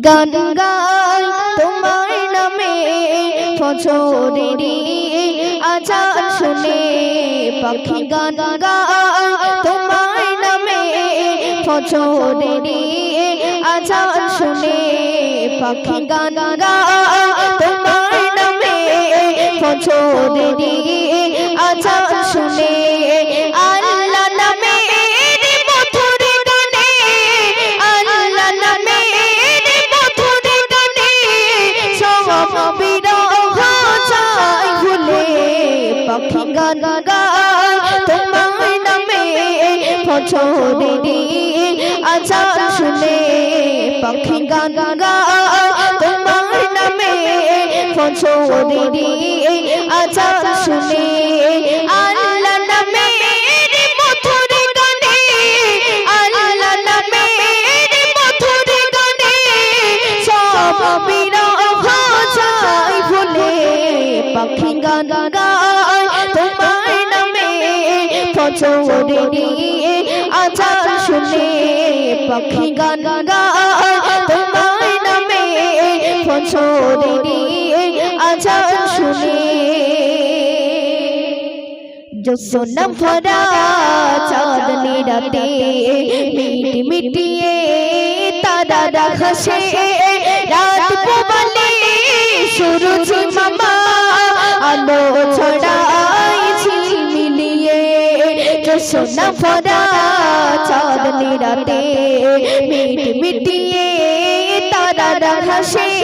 গান গাই তোমার নামে ফজরেরি আজান শুনে পাখি গান গাই তোমার নামে ফজরেরি আজান শুনে পাখি গান গাই গায় তোমার নামে ফজরেরি আজান শুনে পাখি গান গায় তোমার নামে ফজরেরি আজান শুনে আল্লাহ নামে মধুর গানে। আল্লাহ নামে তোমার নামে ফজরেরি আজান শুনে পাখি গান গায় তোমার নামে ফজরেরি আজান শুনে जो सोनम भरा चांदनी राते मिटी मिटिए तारा रखसे रात को बले सूरज मामा আলো ছড়াইছি সোনা ভরা চাঁদনি রাতে মিট মিটিয়ে তারা হাসে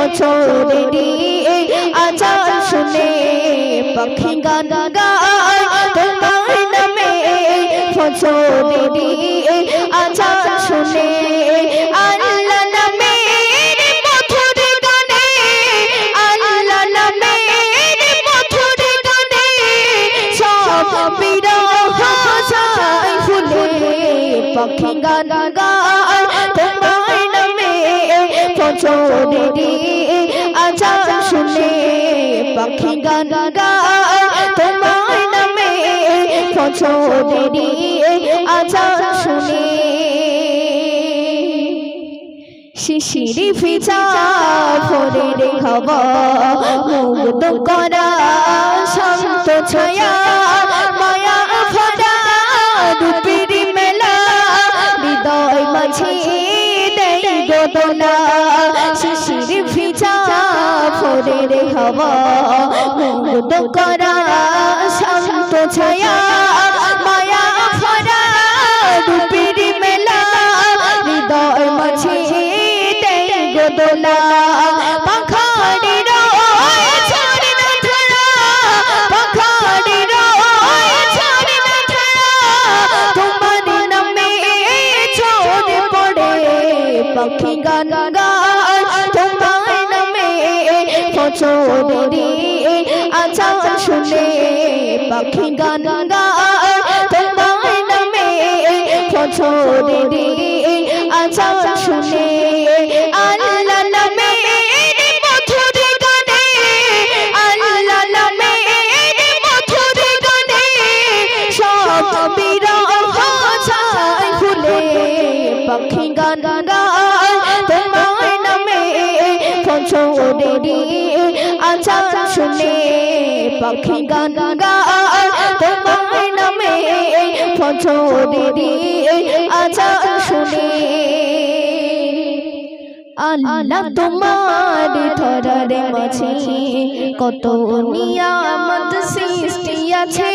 ফছরেরি আজান শুনে পাখি গান গায়। তোমার নামে ফছরেরি আজান শুনে আল্লাহ নামে মধুর গানে, আল্লাহ পাখি গান গায় তোমার নামে আজান শুনে শিশিরি ফিচা ভোরের খাওয়া মুগ্ধ করা শান্ত ছায়া মায়া ভরা রূপের মেলা হৃদয় মাঝে গোদনা শিশির ভিজা ভোরের হাওয়া মুগ্ধ করা শান্ত ছায়া। পাখি গান গায় তোমার নামে ফচরেরি আজান শুনে পাখি গান গায় তোমার নামে ফচরেরি আজান শুনে আল্লাহ নামে মধুর গানে গানে ফজরেরি আজান শুনে পাখি গান গায়। তোমার নামে আজান শুনে। আল্লাহ তোমার মাঝে কত নিয়ামত সৃষ্টি আছে।